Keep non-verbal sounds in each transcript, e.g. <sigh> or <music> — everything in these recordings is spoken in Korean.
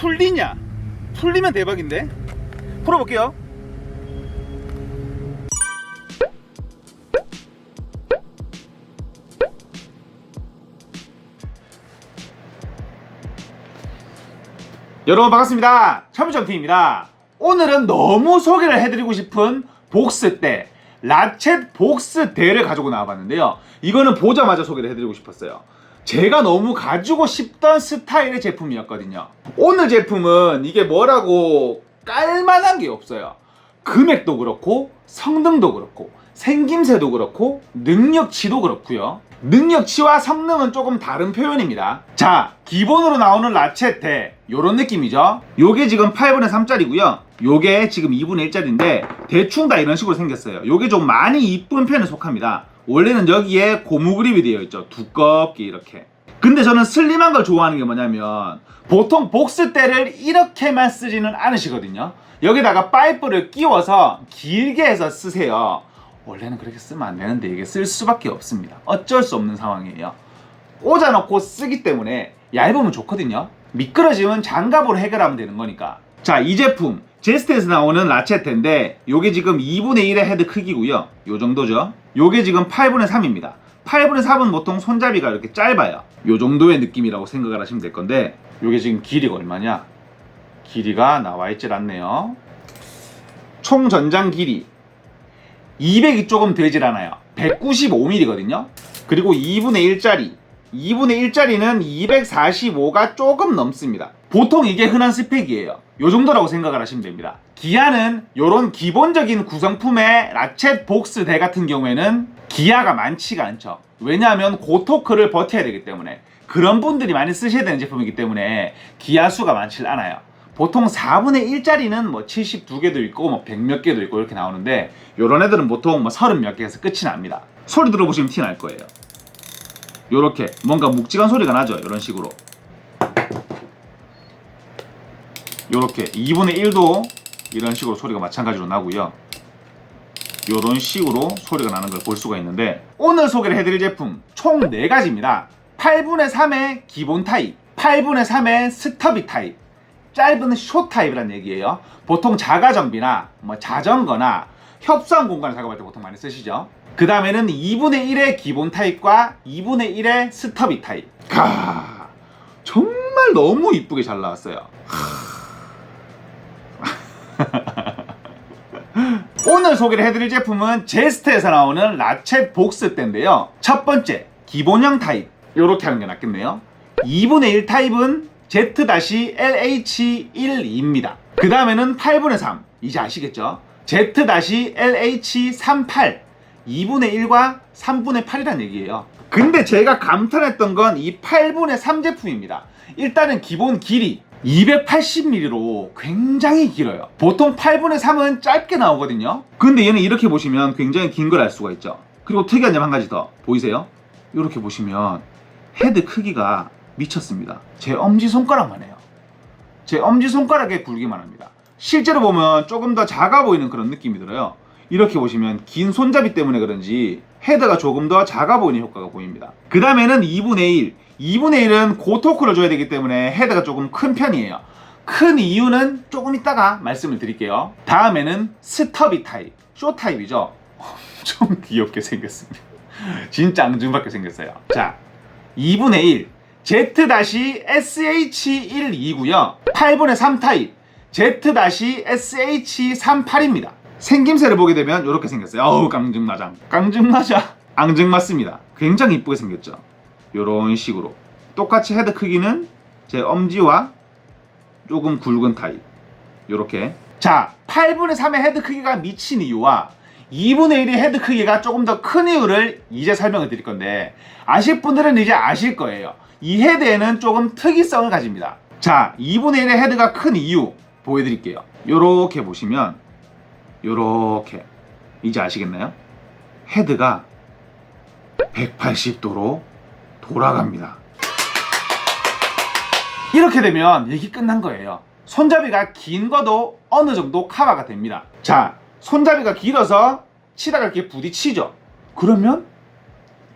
풀리냐? 풀리면 대박인데? 풀어볼게요. 여러분 반갑습니다. 참우정팀입니다. 오늘은 너무 소개를 해드리고 싶은 복스대 라쳇 복스대를 가지고 나와봤는데요. 이거는 보자마자 소개를 해드리고 싶었어요. 제가 너무 가지고 싶던 스타일의 제품이었거든요. 오늘 제품은 이게 뭐라고 깔만한 게 없어요. 금액도 그렇고 성능도 그렇고 생김새도 그렇고 능력치도 그렇고요. 능력치와 성능은 조금 다른 표현입니다. 자, 기본으로 나오는 라쳇대 요런 느낌이죠. 요게 지금 8분의 3짜리고요. 요게 지금 2분의 1짜리인데 대충 다 이런 식으로 생겼어요. 요게 좀 많이 이쁜 편에 속합니다. 원래는 여기에 고무 그립이 되어 있죠. 두껍게 이렇게. 근데 저는 슬림한 걸 좋아하는 게 뭐냐면 보통 복스대를 이렇게만 쓰지는 않으시거든요. 여기다가 파이프를 끼워서 길게 해서 쓰세요. 원래는 그렇게 쓰면 안 되는데 이게 쓸 수밖에 없습니다. 어쩔 수 없는 상황이에요. 꽂아놓고 쓰기 때문에 얇으면 좋거든요. 미끄러지면 장갑으로 해결하면 되는 거니까. 자, 이 제품 제스트에서 나오는 라쳇인데 요게 지금 2분의 1의 헤드 크기고요. 요 정도죠. 요게 지금 8분의 3입니다. 8분의 3은 보통 손잡이가 이렇게 짧아요. 요 정도의 느낌이라고 생각을 하시면 될 건데 요게 지금 길이가 얼마냐? 길이가 나와 있질 않네요. 총 전장 길이 200이 조금 되질 않아요. 195mm거든요. 그리고 2분의 1짜리. 2분의 1짜리는 245가 조금 넘습니다. 보통 이게 흔한 스펙이에요. 요 정도라고 생각을 하시면 됩니다. 기아는 요런 기본적인 구성품의 라쳇 복스 대 같은 경우에는 기아가 많지가 않죠. 왜냐하면 고토크를 버텨야 되기 때문에 그런 분들이 많이 쓰셔야 되는 제품이기 때문에 기아 수가 많지 않아요. 보통 4분의 1짜리는 뭐 72개도 있고 뭐 100몇 개도 있고 이렇게 나오는데 요런 애들은 보통 뭐 30몇 개에서 끝이 납니다. 소리 들어보시면 티 날 거예요. 요렇게 뭔가 묵직한 소리가 나죠. 이런 식으로. 요렇게 2분의 1도 이런 식으로 소리가 마찬가지로 나고요. 요런 식으로 소리가 나는 걸 볼 수가 있는데 오늘 소개를 해드릴 제품 총 4가지입니다. 8분의 3의 기본 타입, 8분의 3의 스터비 타입, 짧은 숏 타입이란 얘기예요. 보통 자가정비나 뭐 자전거나 협소한 공간을 작업할 때 보통 많이 쓰시죠. 그 다음에는 2분의 1의 기본 타입과 2분의 1의 스터비 타입. 가 정말 너무 이쁘게 잘 나왔어요. 오늘 소개를 해드릴 제품은 제스트에서 나오는 라쳇 복스대인데요. 첫 번째, 기본형 타입. 이렇게 하는 게 낫겠네요. 2분의 1 타입은 Z-LH12입니다. 그 다음에는 8분의 3. 이제 아시겠죠? Z-LH38. 2분의 1과 3분의 8이란 얘기예요. 근데 제가 감탄했던 건 이 8분의 3 제품입니다. 일단은 기본 길이 280mm로 굉장히 길어요. 보통 8분의 3은 짧게 나오거든요. 근데 얘는 이렇게 보시면 굉장히 긴 걸 알 수가 있죠. 그리고 특이한 점 한 가지 더 보이세요? 이렇게 보시면 헤드 크기가 미쳤습니다. 제 엄지 손가락만 해요. 제 엄지 손가락에 굵기만 합니다. 실제로 보면 조금 더 작아 보이는 그런 느낌이 들어요. 이렇게 보시면 긴 손잡이 때문에 그런지 헤드가 조금 더 작아 보이는 효과가 보입니다. 그 다음에는 2분의 1. 2분의 1은 고토크를 줘야 되기 때문에 헤드가 조금 큰 편이에요. 큰 이유는 조금 이따가 말씀을 드릴게요. 다음에는 스터비 타입, 쇼 타입이죠. 엄청 <laughs> 귀엽게 생겼습니다. 진짜 앙증맞게 생겼어요. 자, 2분의 1. Z-SH12고요. 8분의 3 타입. Z-SH38입니다. 생김새를 보게 되면 이렇게 생겼어요. 어우 깡증마장. 깡증마자. 앙증맞습니다. 굉장히 이쁘게 생겼죠. 이런 식으로. 똑같이 헤드 크기는 제 엄지와 조금 굵은 타입. 이렇게. 자, 8분의 3의 헤드 크기가 미친 이유와 2분의 1의 헤드 크기가 조금 더 큰 이유를 이제 설명을 드릴 건데 아실 분들은 이제 아실 거예요. 이 헤드에는 조금 특이성을 가집니다. 자, 2분의 1의 헤드가 큰 이유 보여드릴게요. 요렇게 보시면 요렇게 이제 아시겠나요? 헤드가 180도로 돌아갑니다. 이렇게 되면 얘기 끝난 거예요. 손잡이가 긴 거도 어느 정도 커버가 됩니다. 자, 손잡이가 길어서 치다가 이렇게 부딪히죠. 그러면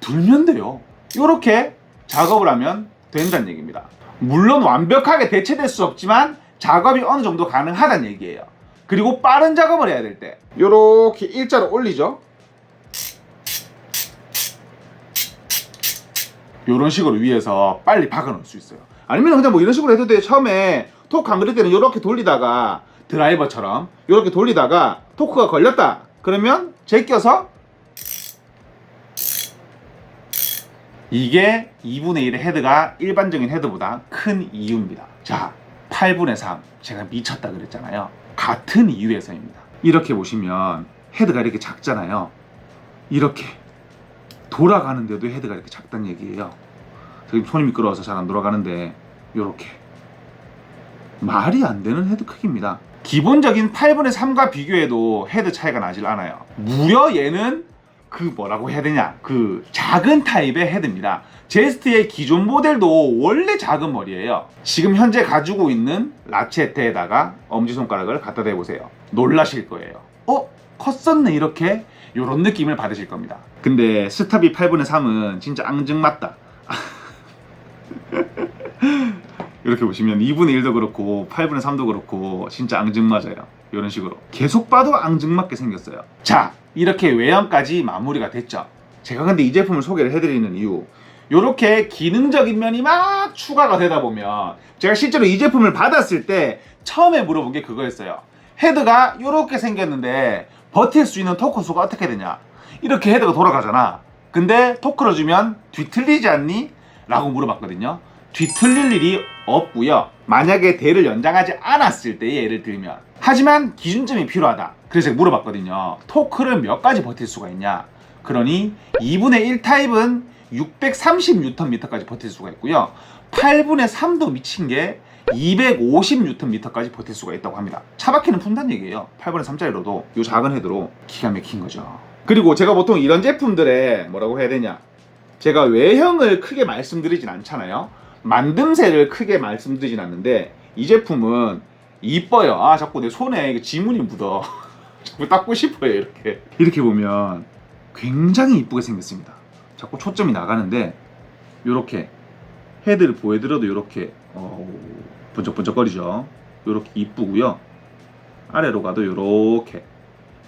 들면 돼요. 이렇게 작업을 하면 된다는 얘기입니다. 물론 완벽하게 대체될 수 없지만 작업이 어느 정도 가능하다는 얘기예요. 그리고 빠른 작업을 해야 될 때 이렇게 일자로 올리죠. 이런 식으로 위에서 빨리 박아 놓을 수 있어요. 아니면 그냥 뭐 이런 식으로 해도 돼. 처음에 토크 안 그릴 때는 이렇게 돌리다가 드라이버처럼 이렇게 돌리다가 토크가 걸렸다. 그러면 제껴서 이게 2분의 1의 헤드가 일반적인 헤드보다 큰 이유입니다. 자, 8분의 3. 제가 미쳤다 그랬잖아요. 같은 이유에서입니다. 이렇게 보시면 헤드가 이렇게 작잖아요. 이렇게 돌아가는데도 헤드가 이렇게 작다는 얘기예요. 지금 손이 미끄러워서 잘 안 돌아가는데 이렇게 말이 안 되는 헤드 크기입니다. 기본적인 8분의 3과 비교해도 헤드 차이가 나질 않아요. 무려 얘는 그 뭐라고 해야 되냐 그 작은 타입의 헤드입니다. 제스트의 기존 모델도 원래 작은 머리예요. 지금 현재 가지고 있는 라체트에다가 엄지손가락을 갖다 대보세요. 놀라실 거예요. 어? 컸었네 이렇게 요런 느낌을 받으실 겁니다. 근데 스탑이 8분의 3은 진짜 앙증맞다. <laughs> 이렇게 보시면 2분의 1도 그렇고 8분의 3도 그렇고 진짜 앙증맞아요. 이런 식으로 계속 봐도 앙증맞게 생겼어요. 자 이렇게 외형까지 마무리가 됐죠. 제가 근데 이 제품을 소개를 해드리는 이유 이렇게 기능적인 면이 막 추가가 되다 보면 제가 실제로 이 제품을 받았을 때 처음에 물어본 게 그거였어요. 헤드가 이렇게 생겼는데 버틸 수 있는 토크 수가 어떻게 되냐? 이렇게 헤드가 돌아가잖아. 근데 토크를 주면 뒤틀리지 않니? 라고 물어봤거든요. 뒤틀릴 일이 없고요. 만약에 대를 연장하지 않았을 때 예를 들면 하지만 기준점이 필요하다. 그래서 물어봤거든요. 토크를 몇 가지 버틸 수가 있냐? 그러니 2분의 1 타입은 630Nm까지 버틸 수가 있고요. 8분의 3도 미친 게 250Nm까지 버틸 수가 있다고 합니다. 차 바퀴는 푼다는 얘기예요. 8분의 3짜리로도 이 작은 헤드로 기가 막힌 거죠. 그리고 제가 보통 이런 제품들에 뭐라고 해야 되냐? 제가 외형을 크게 말씀드리진 않잖아요. 만듦새를 크게 말씀드리진 않는데 이 제품은 이뻐요. 아 자꾸 내 손에 지문이 묻어. <laughs> 자꾸 닦고 싶어요 이렇게. 이렇게 보면 굉장히 이쁘게 생겼습니다. 자꾸 초점이 나가는데 이렇게 헤드를 보여드려도 이렇게 어, 번쩍번쩍거리죠. 이렇게 이쁘고요. 아래로 가도 이렇게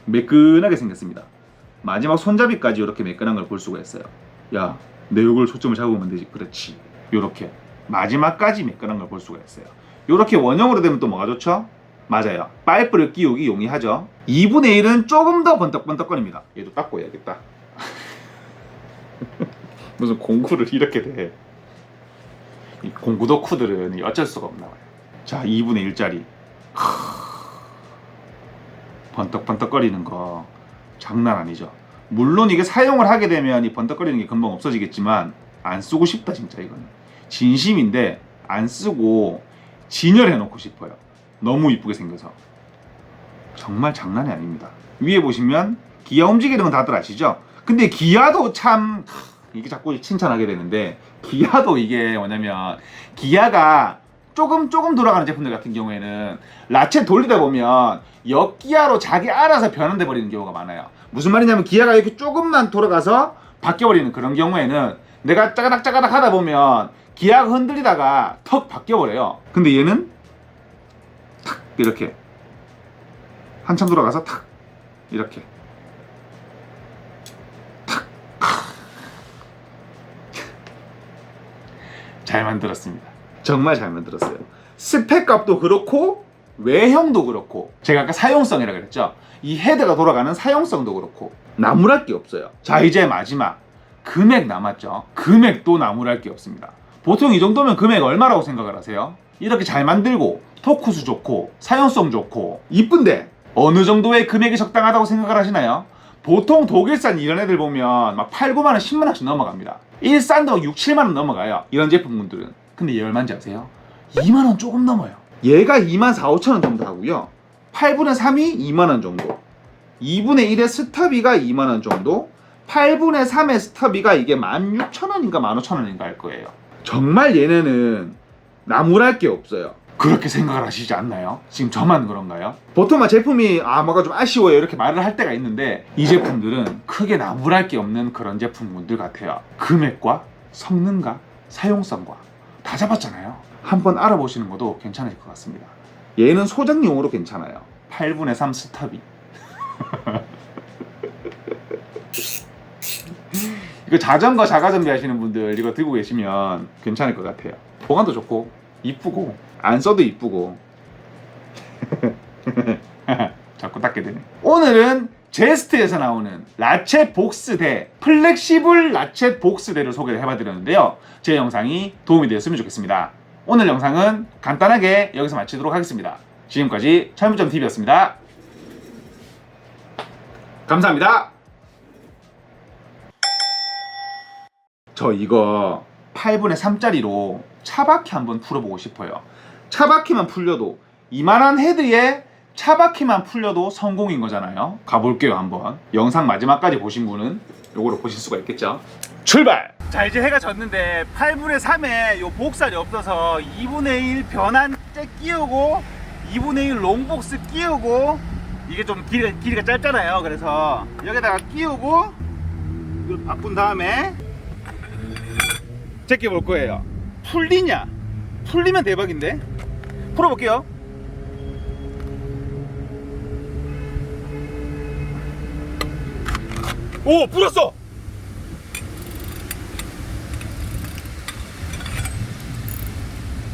매끈하게 생겼습니다. 마지막 손잡이까지 이렇게 매끈한 걸 볼 수가 있어요. 야, 내 얼굴 초점을 잡으면 되지. 그렇지. 이렇게 마지막까지 매끈한 걸 볼 수가 있어요. 이렇게 원형으로 되면 또 뭐가 좋죠? 맞아요. 파이프를 끼우기 용이하죠. 2분의 1은 조금 더 번떡번떡거립니다. 얘도 닦고 해야겠다. <laughs> 무슨 공구를 이렇게 돼. 이 공구 덕후들은 어쩔 수가 없나 봐요. 자, 2분의 1짜리. 번떡번떡거리는 거 장난 아니죠. 물론 이게 사용을 하게 되면 이 번떡거리는 게 금방 없어지겠지만 안 쓰고 싶다 진짜 이거는 진심인데 안 쓰고 진열해 놓고 싶어요. 너무 이쁘게 생겨서 정말 장난이 아닙니다. 위에 보시면 기아 움직이는 건 다들 아시죠? 근데 기아도 참 이게 자꾸 칭찬하게 되는데 기아도 이게 뭐냐면 기아가 조금 조금 돌아가는 제품들 같은 경우에는 라체 돌리다 보면 역기아로 자기 알아서 변환돼 버리는 경우가 많아요. 무슨 말이냐면 기아가 이렇게 조금만 돌아가서 바뀌어 버리는 그런 경우에는 내가 짜가닥 짜가닥 하다 보면 기아가 흔들리다가 턱 바뀌어 버려요. 근데 얘는 탁 이렇게 한참 돌아가서 탁 이렇게 잘 만들었습니다. 정말 잘 만들었어요. 스펙 값도 그렇고 외형도 그렇고 제가 아까 사용성이라 그랬죠. 이 헤드가 돌아가는 사용성도 그렇고 나무랄 게 없어요. 자 이제 마지막 금액 남았죠. 금액도 나무랄 게 없습니다. 보통 이 정도면 금액 얼마라고 생각을 하세요? 이렇게 잘 만들고 토크수 좋고 사용성 좋고 이쁜데 어느 정도의 금액이 적당하다고 생각을 하시나요? 보통 독일산 이런 애들 보면 막 8, 9만 원, 10만 원씩 넘어갑니다. 일산도 6, 7만 원 넘어가요. 이런 제품들은. 근데 얘 얼마인지 아세요? 2만 원 조금 넘어요. 얘가 2만 4, 5천 원 정도 하고요. 8분의 3이 2만 원 정도. 2분의 1의 스타비가 2만 원 정도. 8분의 3의 스타비가 이게 16,000원인가 15,000원인가 할 거예요. 정말 얘네는 나무랄 게 없어요. 그렇게 생각을 하시지 않나요? 지금 저만 그런가요? 보통 막 제품이 아 뭐가 좀 아쉬워요 이렇게 말을 할 때가 있는데 이 제품들은 크게 나무랄 게 없는 그런 제품군들 같아요. 금액과 성능과 사용성과 다 잡았잖아요. 한번 알아보시는 것도 괜찮을 것 같습니다. 얘는 소장용으로 괜찮아요. 8분의 3 스탑이. <laughs> 이거 자전거 자가전비 하시는 분들 이거 들고 계시면 괜찮을 것 같아요. 보관도 좋고 이쁘고 안 써도 이쁘고 <laughs> 자꾸 닦게 되네. 오늘은 제스트에서 나오는 라쳇 복스 대 플렉시블 라쳇 복스 대를 소개를 해봐드렸는데요. 제 영상이 도움이 되었으면 좋겠습니다. 오늘 영상은 간단하게 여기서 마치도록 하겠습니다. 지금까지 철무점 TV였습니다. 감사합니다. 저 이거 8분의 3짜리로 차바퀴 한번 풀어보고 싶어요. 차바퀴만 풀려도 이만한 헤드에 차바퀴만 풀려도 성공인 거잖아요. 가볼게요 한번. 영상 마지막까지 보신 분은 요거를 보실 수가 있겠죠. 출발! 자 이제 해가 졌는데 8분의 3에 요 복살이 없어서 2분의 1 변한 잭 끼우고 2분의 1 롱복스 끼우고 이게 좀 길이가, 길이가 짧잖아요. 그래서 여기다가 끼우고 이걸 바꾼 다음에 제껴 볼 거예요. 풀리냐? 풀리면 대박인데? 풀어볼게요. 오, 풀었어!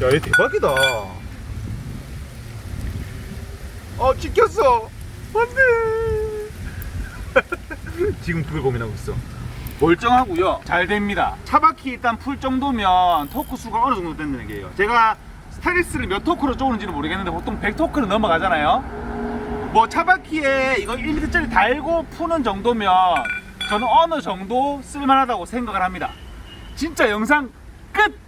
야, 얘 대박이다. 어, 찍혔어. 안 돼. <laughs> 지금 그걸 고민하고 있어. 멀쩡하고요. 잘 됩니다. 차바퀴 일단 풀 정도면 토크 수가 어느 정도 된다는 게요. 제가 스타일리스를 몇 토크로 쪼는지는 모르겠는데 보통 100토크는 넘어가잖아요. 뭐 차바퀴에 이거 1m짜리 달고 푸는 정도면 저는 어느 정도 쓸만하다고 생각을 합니다. 진짜 영상 끝!